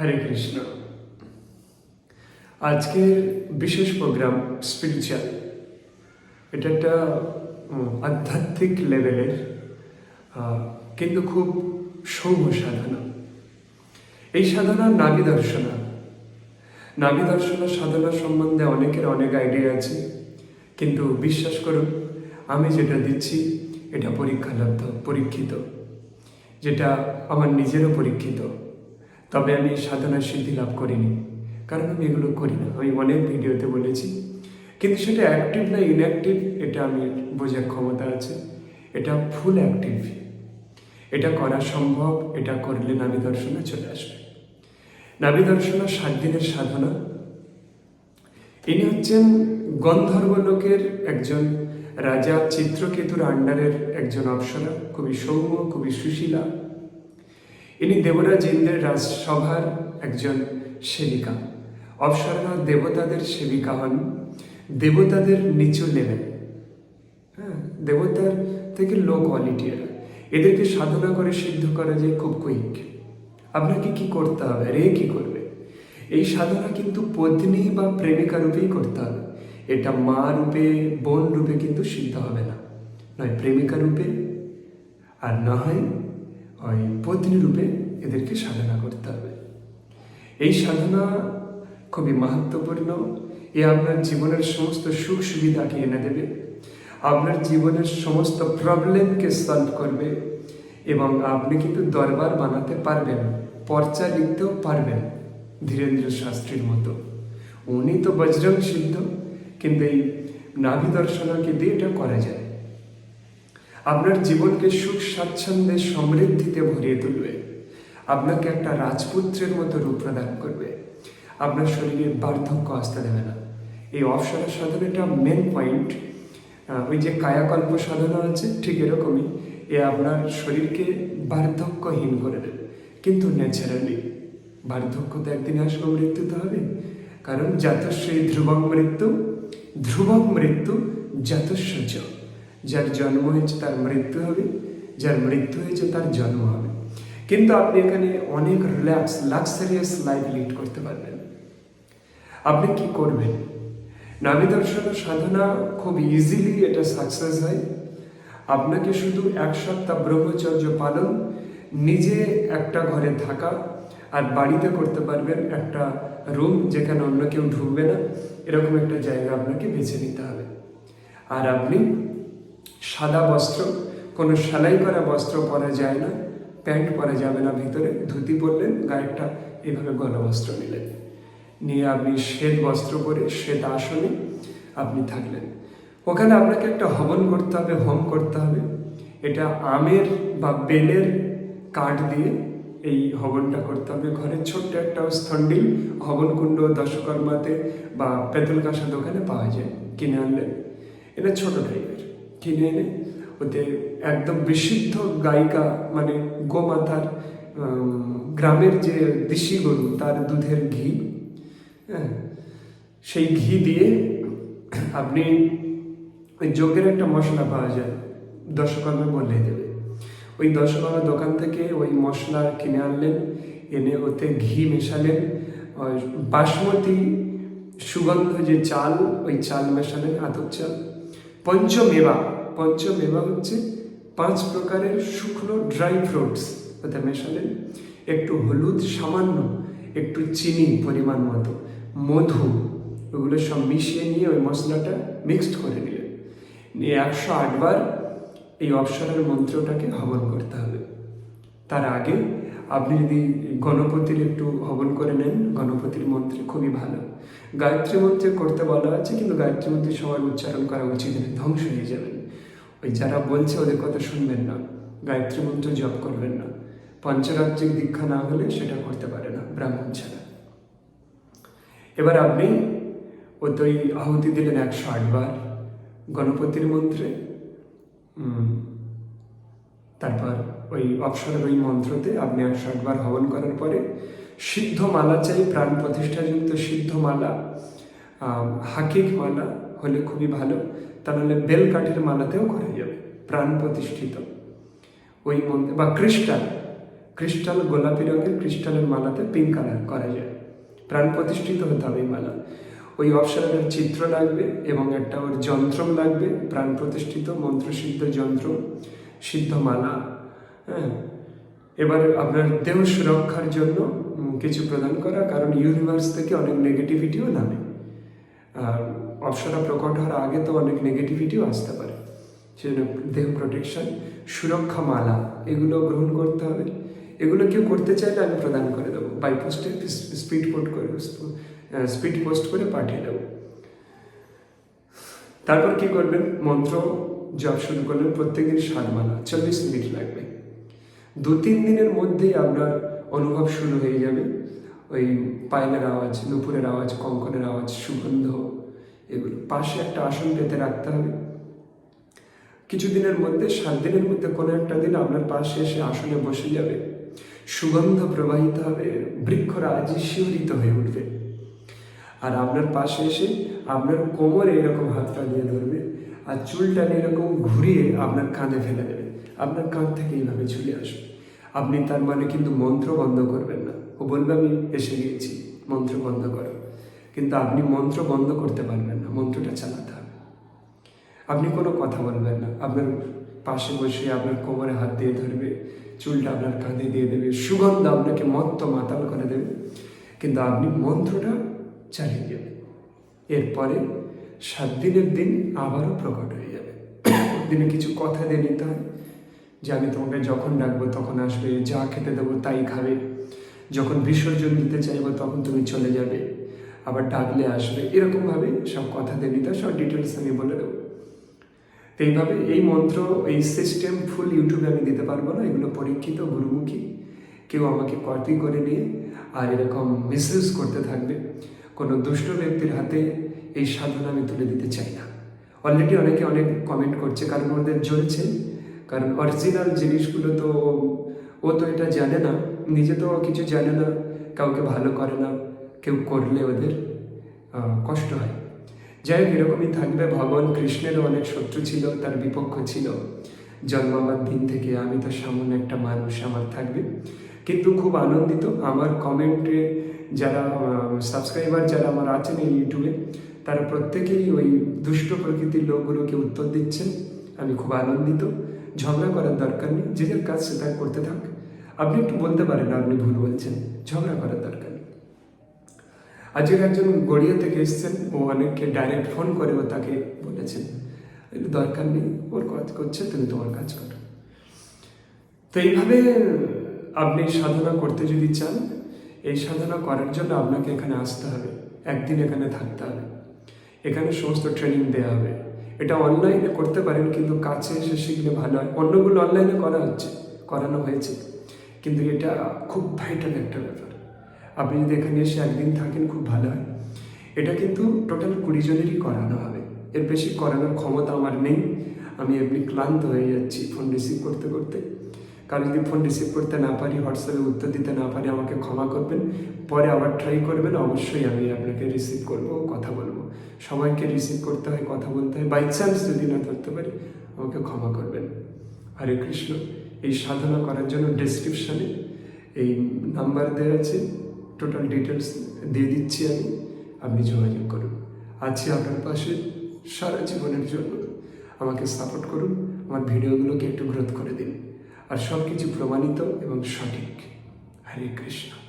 হরে কৃষ্ণ। আজকের বিশেষ programme spiritual এটা একটা আধ্যাত্মিক লেভেলের কিন্তু খুব সৌম্য সাধনা। এই সাধনা নাবি দর্শনা। নাবি দর্শনা সাধনা সম্বন্ধে অনেকের অনেক আইডিয়া আছে। কিন্তু বিশ্বাস করুন, আমি যেটা দিচ্ছি, এটা পরীক্ষালব্ধ, পরীক্ষিত। যেটা আমার নিজেরও পরীক্ষিত। তবে আমি সাধনার সিদ্ধি লাভ করিনি, কারণ আমি এগুলো করি না। আমি অনেক ভিডিওতে বলেছি, কিন্তু সেটা অ্যাক্টিভ না ইনঅ্যাক্টিভ এটা আমি বোঝার ক্ষমতা আছে। এটা ফুল অ্যাক্টিভ এটা করা সম্ভব, এটা করলে নাবি দর্শনে চলে আসবে। নাবি দর্শনা সাত দিনের সাধনা। ইনি হচ্ছেন গন্ধর্ব লোকের একজন রাজা চিত্রকেতুর আন্ডারের একজন অপ্সরা। খুবই সৌম্য, খুবই সুশীলা। ইনি দেবরাজ ইন্দ্রের রাজসভার একজন সেবিকা। অপ্সরা দেবতাদের সেবিকা হন। দেবতাদের নিচু লেভেল। হ্যাঁ দেবতার থেকে লো কোয়ালিটি এরা। এদেরকে সাধনা করে, সিদ্ধ করা যায় খুব কুইক। আপনাকে কি করতে হবে? রে কি করবে? এই সাধনা কিন্তু পত্নী বা প্রেমিকা রূপেই করতে হবে। এটা মা রূপে, বোন রূপে কিন্তু সিদ্ধ হবে না। নয়, প্রেমিকা রূপে। আর না হয় ওই পত্নী রূপে এদেরকে সাধনা করতে হবে। এই সাধনা খুবই মাহাত্মপূর্ণ এ আপনার জীবনের সমস্ত সুখ সুবিধাকে এনে দেবে। আপনার জীবনের সমস্ত প্রবলেমকে সলভ করবে এবং আপনি কিন্তু দরবার বানাতে পারবেন পর্চা লিখতেও পারবেন ধীরেন্দ্র শাস্ত্রীর মতো। উনি তো বজরং সিদ্ধ, কিন্তু এই নাভি দর্শনকে দিয়ে এটা করা যায়। আপনার জীবনকে সুখ, স্বাচ্ছন্দ্যে সমৃদ্ধিতে ভরিয়ে তুলবে। আপনাকে একটা রাজপুত্রের মতো রূপ প্রদান করবে। আপনার শরীরে বার্ধক্য আসতে দেবে না। এই অপসরা সাধনাটা মেন পয়েন্ট ওই যে কায়াকল্প সাধনা আছে, ঠিক এরকমই। এ আপনার শরীরকে বার্ধক্যহীন করে দেবে। কিন্তু ন্যাচারালি বার্ধক্য তো একদিন আসবে মৃত্যু তো হবে। কারণ জাতশ্রী ধ্রুবং মৃত্যু ধ্রুবং মৃত্যু জাতস্য চ যার জন্ম হয়েছে তার মৃত্যু হবে, যার মৃত্যু হয়েছে তার জন্ম হবে। কিন্তু আপনি এখানে অনেক রিল্যাক্স লাক্সারিয়াস লাইফ লিড করতে পারবেন। আপনি কি করবেন? নাবি দর্শন সাধনা খুব ইজিলি এটা সাকসেস হয়। আপনাকে শুধু এক সপ্তাহ ব্রহ্মচর্য পালন, নিজে একটা ঘরে থাকা আর বাড়িতে করতে পারবেন একটা রুম যেখানে অন্য কেউ ঢুকবে না। এরকম একটা জায়গা আপনাকে বেছে নিতে হবে। আর আপনি সাদা বস্ত্র, কোনো সেলাই করা বস্ত্র পরা যায় না, প্যান্ট পরা যাবে না ভিতরে, ধুতি পরলেন, গায়েরটা এভাবে গলবস্ত্র নিলেন। নিয়ে আপনি শ্বেত বস্ত্র পরে, শ্বেত আসনে আপনি থাকলেন। ওখানে আপনাকে একটা হবন করতে হবে, হোম করতে হবে। এটা আমের বা বেলের কাঠ দিয়ে এই হবনটা করতে হবে। ঘরের ছোট্ট একটা স্থন্ডিল হবন কুণ্ড দশকর্মাতে বা পেতল দোকানে পাওয়া যায়, কিনে আনলেন। এটা ছোট টাইপের। কিনে এনে ওতে একদম বিশুদ্ধ গায়িকা মানে গোমাতার গ্রামের যে দেশি গরু তার দুধের ঘি হ্যাঁ সেই ঘি দিয়ে আপনি ওই যোগের একটা মশলা পাওয়া যায় দশকর্মে বলে দেবে। ওই দশকর্মা দোকান থেকে ওই মশলা কিনে আনলেন, এনে ওতে ঘি মেশালেন বাসমতি সুগন্ধ যে চাল, ওই চাল মেশালেন আতপ চাল, পঞ্চমেবা। পঞ্চমেবা হচ্ছে পাঁচ প্রকারের শুকনো ড্রাই ফ্রুটস ওতে মেশালেন একটু হলুদ সামান্য, একটু চিনি পরিমাণ মতো, মধু ওগুলো সব মিশিয়ে নিয়ে ওই মশলাটা মিক্সড করে নিলেন। নিয়ে একশো আটবার এই অপসরের মন্ত্রটাকে হবন করতে হবে। তার আগে আপনি যদি গণপতির একটু হবন করে নেন, গণপতির মন্ত্রে খুবই ভালো। গায়ত্রী মন্ত্রে করতে বলা আছে, কিন্তু গায়ত্রী মন্ত্রে সবার উচ্চারণ করা উচিত ধ্বংস হয়ে যাবেন ওই যারা বলছে ওদের কথা শুনবেন না, গায়ত্রী মন্ত্র জপ করবেন না। পঞ্চরাজ্যিক দীক্ষা না হলে সেটা করতে পারে না ব্রাহ্মণ ছাড়া। এবার আপনি ওই আহুতি দিলেন একশো আটবার গণপতির মন্ত্রে তারপর ওই অপসরের ওই মন্ত্রতে আপনি একশো আটবার হবন করার পরে সিদ্ধ মালা চাই, প্রাণ প্রতিষ্ঠাযুক্ত সিদ্ধ মালা হাকিক মালা হলে খুবই ভালো। তা নাহলে বেল কাঠের মালাতেও করা যাবে প্রাণ প্রতিষ্ঠিত। ওই মন্দির বা ক্রিস্টাল ক্রিস্টাল গোলাপি রঙের ক্রিস্টালের মালাতে পিঙ্ক কালার করা যায়। প্রাণ প্রতিষ্ঠিত হতে হবে এই মালা। ওই অপশনের চিত্র লাগবে এবং একটা ওর যন্ত্র লাগবে। প্রাণ প্রতিষ্ঠিত মন্ত্রসিদ্ধ যন্ত্র সিদ্ধ মালা হ্যাঁ। এবার আপনার দেহ সুরক্ষার জন্য কিছু প্রদান করা কারণ ইউনিভার্স থেকে অনেক নেগেটিভিটিও নামে। আর অপসরা প্রকট হওয়ার আগে তো অনেক নেগেটিভিটিও আসতে পারে। সেজন্য দেহ প্রোটেকশন সুরক্ষা মালা, এগুলো গ্রহণ করতে হবে। এগুলো কেউ করতে চাইলে আমি প্রদান করে দেবো। বাই পোস্টে স্পিড পোস্ট করে স্পিড পোস্ট করে পাঠিয়ে দেবো। তারপর কি করবেন? মন্ত্র জপ শুরু করলেন প্রত্যেকদিন সাত মালা, চল্লিশ মিনিট লাগবে। দু, তিন দিনের মধ্যেই আপনার অনুভব শুরু হয়ে যাবে। ওই পায়েলের আওয়াজ, নুপুরের আওয়াজ, কঙ্কনের আওয়াজ, সুগন্ধ এগুলো। পাশে একটা আসন পেতে রাখতে হবে। কিছুদিনের মধ্যে, সাত দিনের মধ্যে কোনো একটা দিন আপনার পাশে এসে আসনে বসে যাবে। সুগন্ধ প্রবাহিত হবে বৃক্ষরাজ শিহরিত হয়ে উঠবে। আর আপনার পাশে এসে আপনার কোমরে এরকম হাতটা দিয়ে ধরবে আর চুলটা নিয়ে এরকম ঘুরিয়ে আপনার কাঁধে ফেলে দেবে। আপনার কাঁধ থেকে এইভাবে ঝুলে আসবে। আপনি তার মানে কিন্তু মন্ত্র বন্ধ করবেন না। ও বলবে, আমি এসে গিয়েছি মন্ত্র বন্ধ করো। কিন্তু আপনি মন্ত্র বন্ধ করতে পারবেন না, মন্ত্রটা চালাতে হবে। আপনি কোনো কথা বলবেন না, আপনার পাশে বসে আপনার কোমরে হাত দিয়ে ধরবে, চুলটা আপনার কাঁধে দিয়ে দেবে, সুগন্ধ আপনাকে মত্ত মাতাল করে দেবে, কিন্তু আপনি মন্ত্রটা চালিয়ে যাবেন। এরপরে সাত দিনের দিন আবারও প্রকট হয়ে যাবে। দিনে কিছু কথা দিয়ে নিতে হয়, যে আমি তোমাকে যখন ডাকবো তখন আসবে, যা খেতে দেবো তাই খাবে, যখন বিসর্জন দিতে চাইব তখন তুমি চলে যাবে। আবার ডাকলে আসবে। এরকমভাবে সব কথা হয়, সব ডিটেলস আমি বলে দেবো। তো এইভাবে এই মন্ত্র, এই সিস্টেম ফুল ইউটিউবে আমি দিতে পারব না, এগুলো পরীক্ষিত, গুরুমুখী। কেউ আমাকে কপি করে নিয়ে আর এরকম মিসইউজ করতে থাকবে। কোনো দুষ্ট ব্যক্তির হাতে এই সাধনা আমি তুলে দিতে চাই না। অলরেডি অনেকে অনেক কমেন্ট করছে, কারণ ওদের জ্বলছে। কারণ অরিজিনাল জিনিসগুলো তো ও তো এটা জানে না, নিজে তো কিছু জানে না, কাউকে ভালো করে না। কেউ করলে ওদের কষ্ট হয়। যাই হোক, এরকমই থাকবে। ভগবান কৃষ্ণেরও অনেক শত্রু ছিল, তার বিপক্ষ ছিল। জন্মাবার দিন থেকে আমি তো সামান্য একটা মানুষ আমার থাকবে। কিন্তু খুব আনন্দিত। আমার কমেন্টে যারা সাবস্ক্রাইবার যারা আমার আছেন এই ইউটিউবে, তারা প্রত্যেকেই ওই দুষ্ট প্রকৃতির লোকগুলোকে উত্তর দিচ্ছেন। আমি খুব আনন্দিত। ঝগড়া করার দরকার নেই। যে যার কাজ সে তার করতে থাক। আপনি একটু বলতে পারেন, আপনি ভুল বলছেন। ঝগড়া করার দরকার নেই আজকে একজন গড়িয়া থেকে এসছেন। ও অনেককে ডাইরেক্ট ফোন করে ও তাকে বলেছেন দরকার নেই, ওর কাজ করছে, তুমি তোমার কাজ করো। তো এইভাবে আপনি সাধনা করতে যদি চান, এই সাধনা করার জন্য আপনাকে এখানে আসতে হবে, একদিন এখানে থাকতে হবে। এখানে সমস্ত ট্রেনিং দেওয়া হবে। এটা অনলাইনে করতে পারেন, কিন্তু কাছে এসে শিখলে ভালো হয়। অন্যগুলো অনলাইনে করা হচ্ছে, করানো হয়েছে। কিন্তু এটা খুব ভাইটাল একটা ব্যাপার। আপনি যদি এখানে এসে একদিন থাকেন, খুব ভালো হয়। এটা কিন্তু টোটাল কুড়ি জনেরই করানো হবে। এর বেশি করানোর ক্ষমতা আমার নেই। আমি এমনি ক্লান্ত হয়ে যাচ্ছি ফোন রিসিভ করতে করতে। কারণ যদি ফোন রিসিভ করতে না পারি, হোয়াটসঅ্যাপে উত্তর দিতে না পারি, আমাকে ক্ষমা করবেন। পরে আবার ট্রাই করবেন, অবশ্যই আমি আপনাকে রিসিভ করব কথা বলব। সবাইকে রিসিভ করতে হয়, কথা বলতে হয়। বাই চান্স যদি না ধরতে পারি, আমাকে ক্ষমা করবেন। হরে কৃষ্ণ। এই সাধনা করার জন্য ডেসক্রিপশানে এই নাম্বার দেওয়া আছে। টোটাল ডিটেলস দিয়ে দিচ্ছি আমি। আপনি যোগাযোগ করুন। আছি আপনার পাশে সারা জীবনের জন্য। আমাকে সাপোর্ট করুন। আমার ভিডিওগুলোকে একটু গ্রোথ করে দিন। আর সব কিছু প্রমাণিত এবং সঠিক। হরে কৃষ্ণ।